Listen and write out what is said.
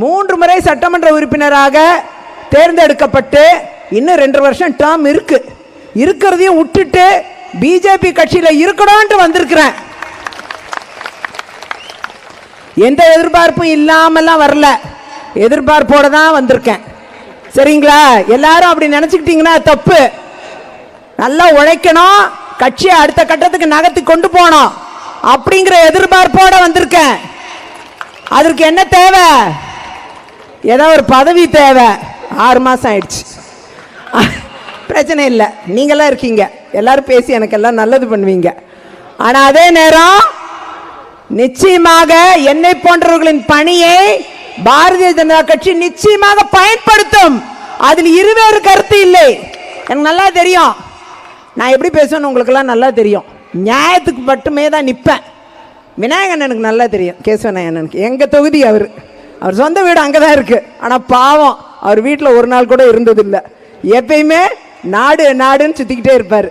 மூன்று முறை சட்டமன்ற உறுப்பினராக தேர்ந்தெடுக்கப்பட்டு இன்னும் ரெண்டு வருஷம் டேர்ம் இருக்கு. இருக்கிறதையும் விட்டுட்டு பிஜேபி கட்சியில் இருக்கணும்ட்டு வந்திருக்கிறேன். எந்த எதிர்பார்ப்பும் இல்லாமலாம் வரல. எதிர்பார்ப்போட தான் வந்திருக்கேன். சரிங்களா? எல்லாரும் அப்படி நினச்சிக்கிட்டீங்கன்னா தப்பு. நல்லா உழைக்கணும். கட்சியை அடுத்த கட்டத்துக்கு நகர்த்தி கொண்டு போனோம் அப்படிங்கிற எதிர்பார்ப்போட வந்திருக்கேன். அதற்கு என்ன தேவை? ஏதோ ஒரு பதவி தேவை. ஆறு மாதம் ஆயிடுச்சு. பிரச்சனை இல்லை. நீங்களாம் இருக்கீங்க. எல்லாரும் பேசி எனக்கு எல்லாம் நல்லது பண்ணுவீங்க. ஆனால் அதே நேரம் நிச்சயமாக என்னை போன்றவர்களின் பணியை பாரதிய ஜனதா கட்சி நிச்சயமாக பயன்படுத்தும். அதில் இருவேறு கருத்து இல்லை. எனக்கு நல்லா தெரியும். நான் எப்படி பேசுவேன்னு உங்களுக்கெல்லாம் நல்லா தெரியும். நியாயத்துக்கு மட்டுமே தான் நிற்பேன் விநாயகன் எனக்கு நல்லா தெரியும். கேசவநாயகனுக்கு எங்கள் தொகுதி அவர்? அவர் சொந்த வீடு அங்கே தான் இருக்குது ஆனால் பாவம் அவர் வீட்டில் ஒரு நாள் கூட இருந்ததில்லை. எப்பயுமே நாடு நாடுன்னு சுற்றிக்கிட்டே இருப்பார்.